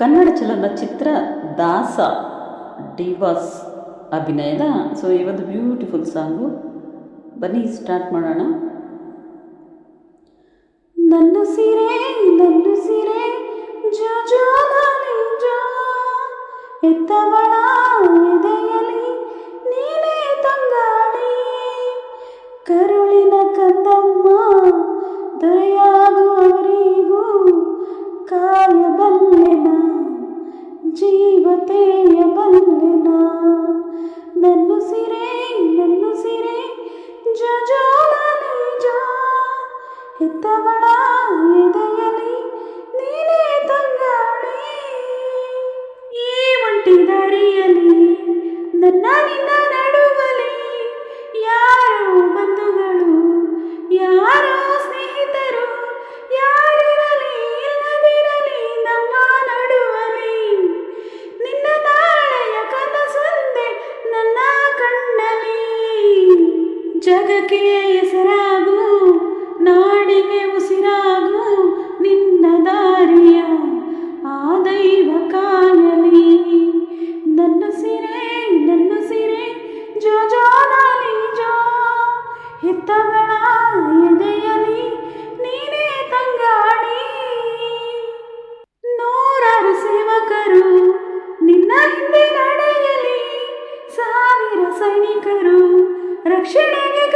ಕನ್ನಡ ಚಲನಚಿತ್ರ ದಾಸ ಡಿವಾಸ್ ಅಭಿನಯದ, ಸೊ ಈ ಒಂದು ಬ್ಯೂಟಿಫುಲ್ ಸಾಂಗು ಬನ್ನಿ ಸ್ಟಾರ್ಟ್ ಮಾಡೋಣ. ನನ್ನ ಸೀರೆ, ನನ್ನು ಸೀರೆ ಜೋ ಜೋ ಎತ್ತವಳ ಬಲ್ಲೆನಾ ಜೀವತೆಯ ಬಲ್ಲೆನಾ ನನ್ನುಸಿರೇ ನನ್ನುಸಿರೇ ಜಜಾಲ ನಿಜ ಹೆತ್ತವಳ ಎದೆಯಲಿ ನೀನೇ ತಂಗಾಳಿ ಈ ಒಂಟಿ ದಾರಿಯಲಿ जग के इस रक्षणेन